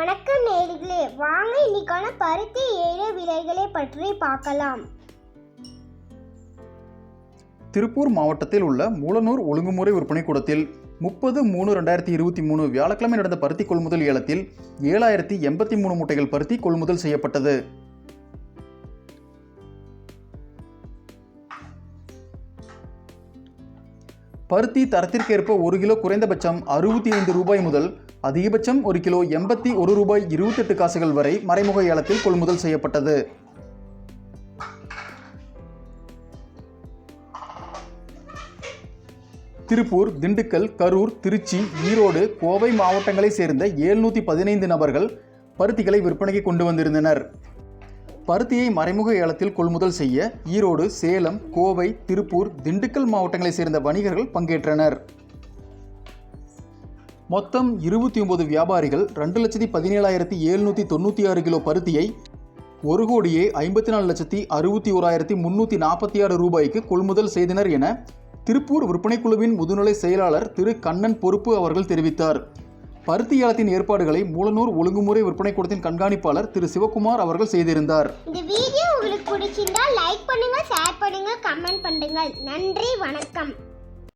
வணக்கம் நேர்களே. வாங்க இன்னைக்கான பருத்தி ஏழு விலைகளை பற்றி பார்க்கலாம். திருப்பூர் மாவட்டத்தில் உள்ள மூலனூர் ஒழுங்குமுறை விற்பனை கூடத்தில் முப்பது மூணு ரெண்டாயிரத்தி இருபத்தி மூணு வியாழக்கிழமை நடந்த பருத்தி கொள்முதல் ஏலத்தில் ஏழாயிரத்தி எண்பத்தி மூணு மூட்டைகள் பருத்தி கொள்முதல் செய்யப்பட்டது. பருத்தி தரத்திற்கேற்ப ஒரு கிலோ குறைந்தபட்சம் அறுபத்தி ஐந்து ரூபாய் முதல் அதிகபட்சம் ஒரு கிலோ எண்பத்தி ஒரு ரூபாய் இருபத்தெட்டு காசுகள் வரை மறைமுக ஏலத்தில் கொள்முதல் செய்யப்பட்டது. திருப்பூர் திண்டுக்கல் கரூர் திருச்சி ஈரோடு கோவை மாவட்டங்களைச் சேர்ந்த ஏழ்நூற்றி பதினைந்து நபர்கள் பருத்திகளை விற்பனைக்கு கொண்டு வந்திருந்தனர். பருத்தியை மறைமுக ஏலத்தில் கொள்முதல் செய்ய ஈரோடு சேலம் கோவை திருப்பூர் திண்டுக்கல் மாவட்டங்களைச் சேர்ந்த வணிகர்கள் பங்கேற்றனர். மொத்தம் இருபத்தி ஒன்பது வியாபாரிகள் ரெண்டு லட்சத்தி பதினேழாயிரத்தி எழுநூற்றி தொண்ணூற்றி ஆறு கிலோ பருத்தியை ஒரு கோடியே ஐம்பத்தி நாலு லட்சத்தி அறுபத்தி ஓராயிரத்தி முன்னூற்றி நாற்பத்தி ஆறு ரூபாய்க்கு கொள்முதல் செய்தனர் என திருப்பூர் விற்பனைக் குழுவின் முதுநிலை செயலாளர் திரு. கண்ணன் பொறுப்பு அவர்கள் தெரிவித்தார். பருத்தி ஏலத்தின் ஏற்பாடுகளை மூலனூர் ஒழுங்குமுறை விற்பனை கூடத்தின் கண்காணிப்பாளர் திரு. சிவகுமார் அவர்கள் செய்திருந்தார். இந்த வீடியோ உங்களுக்கு பிடிச்சிருந்தா லைக் பண்ணுங்க ஷேர் பண்ணுங்க கமெண்ட் பண்ணுங்க. நன்றி வணக்கம்.